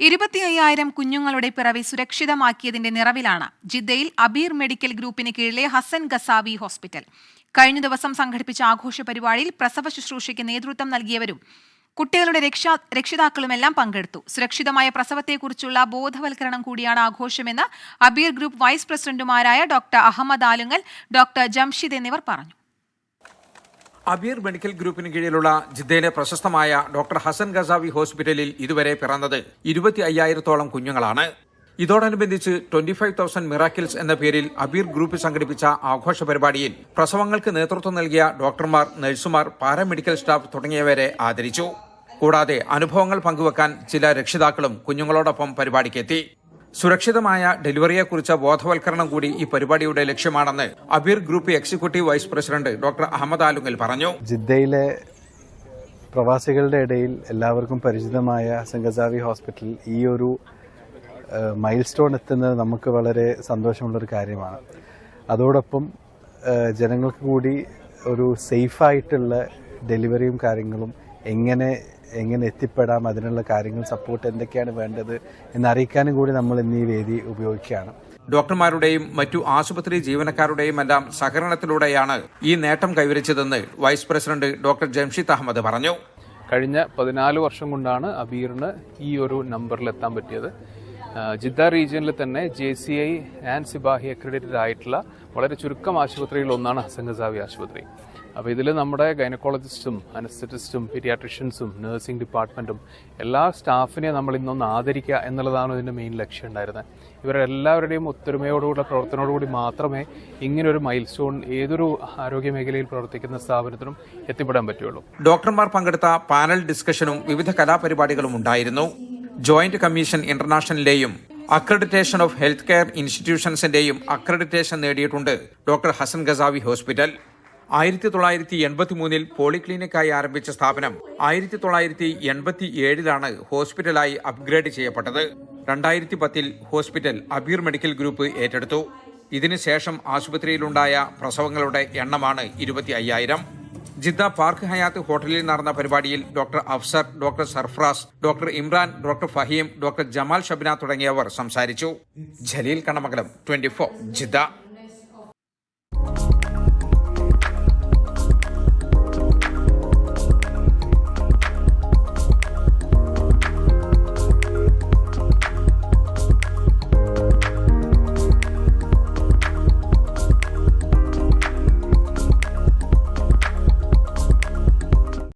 ഇരുപത്തി അയ്യായിരം കുഞ്ഞുങ്ങളുടെ പിറവി സുരക്ഷിതമാക്കിയതിന്റെ നിറവിലാണ് ജിദ്ദയിൽ അബീർ മെഡിക്കൽ ഗ്രൂപ്പിന് കീഴിലെ ഹസൻ ഗസാവി ഹോസ്പിറ്റൽ. കഴിഞ്ഞ ദിവസം സംഘടിപ്പിച്ച ആഘോഷ പരിപാടിയിൽ പ്രസവ ശുശ്രൂഷയ്ക്ക് നേതൃത്വം നൽകിയവരും കുട്ടികളുടെ രക്ഷാ രക്ഷിതാക്കളുമെല്ലാം പങ്കെടുത്തു. സുരക്ഷിതമായ പ്രസവത്തെക്കുറിച്ചുള്ള ബോധവൽക്കരണം കൂടിയാണ് ആഘോഷമെന്ന് അബീർ ഗ്രൂപ്പ് വൈസ് പ്രസിഡന്റുമാരായ ഡോക്ടർ അഹമ്മദ് ആലുങ്ങൽ ഡോക്ടർ ജംഷിദ് എന്നിവർ പറഞ്ഞു. അബീർ മെഡിക്കൽ ഗ്രൂപ്പിന് കീഴിലുള്ള ജിദ്ദയിലെ പ്രശസ്തമായ ഡോക്ടർ ഹസൻ ഗസാവി ഹോസ്പിറ്റലിൽ ഇതുവരെ പിറന്നത് ഇരുപത്തി അയ്യായിരത്തോളം കുഞ്ഞുങ്ങളാണ്. ഇതോടനുബന്ധിച്ച് ട്വന്റി ഫൈവ് തൗസൻഡ് മിറാക്കിൾസ് എന്ന പേരിൽ അബീർ ഗ്രൂപ്പ് സംഘടിപ്പിച്ച ആഘോഷ പരിപാടിയിൽ പ്രസവങ്ങൾക്ക് നേതൃത്വം നൽകിയ ഡോക്ടർമാർ നഴ്സുമാർ പാരാമെഡിക്കൽ സ്റ്റാഫ് തുടങ്ങിയവരെ ആദരിച്ചു. കൂടാതെ അനുഭവങ്ങൾ പങ്കുവെക്കാൻ ചില രക്ഷിതാക്കളും കുഞ്ഞുങ്ങളോടൊപ്പം പരിപാടിക്കെത്തി. സുരക്ഷിതമായ ഡെലിവറിയെക്കുറിച്ച് ബോധവൽക്കരണം കൂടി ഈ പരിപാടിയുടെ ലക്ഷ്യമാണെന്ന് Abeer group executive vice president doctor Ahmed Alungal പറഞ്ഞു. ജിദ്ദയിലെ പ്രവാസികളുടെ ഇടയിൽ എല്ലാവർക്കും പരിചിതമായ സംഗസാവി ഹോസ്പിറ്റൽ ഈ ഒരു മൈൽ സ്റ്റോൺ എത്തുന്നത് നമുക്ക് വളരെ സന്തോഷമുള്ളൊരു കാര്യമാണ്. അതോടൊപ്പം ജനങ്ങൾക്ക് കൂടി ഒരു സേഫായിട്ടുള്ള ഡെലിവറിയും കാര്യങ്ങളും എങ്ങനെ എങ്ങനെ എത്തിപ്പെടാം അതിനുള്ള കാര്യങ്ങൾ സപ്പോർട്ട് എന്തൊക്കെയാണ് വേണ്ടത് എന്നറിയിക്കാനും കൂടി നമ്മൾ ഇന്ന് ഈ വേദി ഉപയോഗിക്കുകയാണ്. ഡോക്ടർമാരുടെയും മറ്റു ആശുപത്രി ജീവനക്കാരുടെയും എല്ലാം സഹകരണത്തിലൂടെയാണ് ഈ നേട്ടം കൈവരിച്ചതെന്ന് vice president doctor Jamshid Ahmed പറഞ്ഞു. കഴിഞ്ഞ പതിനാല് വർഷം കൊണ്ടാണ് അബീറിന് ഈ ഒരു നമ്പറിൽ എത്താൻ പറ്റിയത്. ജിദ്ദ റീജിയനിൽ തന്നെ J C I and CBAHI accredited ആയിട്ടുള്ള വളരെ ചുരുക്കം ആശുപത്രികളിൽ ഒന്നാണ് ഹസൻ ഗസാവി ആശുപത്രി. അപ്പോൾ ഇതിൽ നമ്മുടെ ഗൈനക്കോളജിസ്റ്റും അനസ്തറ്റിസ്റ്റും പീരിയാട്രിഷ്യൻസും നഴ്സിംഗ് ഡിപ്പാർട്ട്മെന്റും എല്ലാ സ്റ്റാഫിനെ നമ്മൾ ഇന്നൊന്ന് ആദരിക്കുക എന്നുള്ളതാണ് ഇതിന്റെ മെയിൻ ലക്ഷ്യം ഉണ്ടായിരുന്നത്. ഇവരെല്ലാവരുടെയും ഒത്തൊരുമയോടുകൂടെ പ്രവർത്തനത്തോടുകൂടി മാത്രമേ ഇങ്ങനൊരു മൈൽ സ്റ്റോൺ ഏതൊരു ആരോഗ്യ മേഖലയിൽ പ്രവർത്തിക്കുന്ന സ്ഥാപനത്തിനും എത്തിപ്പെടാൻ പറ്റുള്ളൂ ഡോക്ടർമാർ പങ്കെടുത്ത പാനൽ ഡിസ്കഷനും വിവിധ കലാപരിപാടികളും ഉണ്ടായിരുന്നു. ജോയിന്റ് കമ്മീഷൻ ഇന്റർനാഷണലിലെയും അക്രഡിറ്റേഷൻ ഓഫ് ഹെൽത്ത് കെയർ ഇൻസ്റ്റിറ്റ്യൂഷൻസിന്റെയും അക്രഡിറ്റേഷൻ നേടിയിട്ടുണ്ട് ഡോക്ടർ ഹസൻ ഗസാവി ഹോസ്പിറ്റൽ. ആയിരത്തി തൊള്ളായിരത്തി എൺപത്തി മൂന്നിൽ പോളിക്ലിനിക്കായി ആരംഭിച്ച സ്ഥാപനം ആയിരത്തി തൊള്ളായിരത്തി എൺപത്തി ഏഴിലാണ് ഹോസ്പിറ്റലായി അപ്ഗ്രേഡ് ചെയ്യപ്പെട്ടത്. രണ്ടായിരത്തി പത്തിൽ ഹോസ്പിറ്റൽ അബീർ മെഡിക്കൽ ഗ്രൂപ്പ് ഏറ്റെടുത്തു. ഇതിനുശേഷം ആശുപത്രിയിലുണ്ടായ പ്രസവങ്ങളുടെ എണ്ണമാണ് ഇരുപത്തി അയ്യായിരം ജിദ്ദ പാർക്ക് ഹയാത്ത് ഹോട്ടലിൽ നടന്ന പരിപാടിയിൽ doctor Afsar doctor Sarfraz doctor Imran doctor Faheem doctor Jamal Shabna തുടങ്ങിയവർ സംസാരിച്ചു. Jaleel Kanamangalam twenty Jeddah.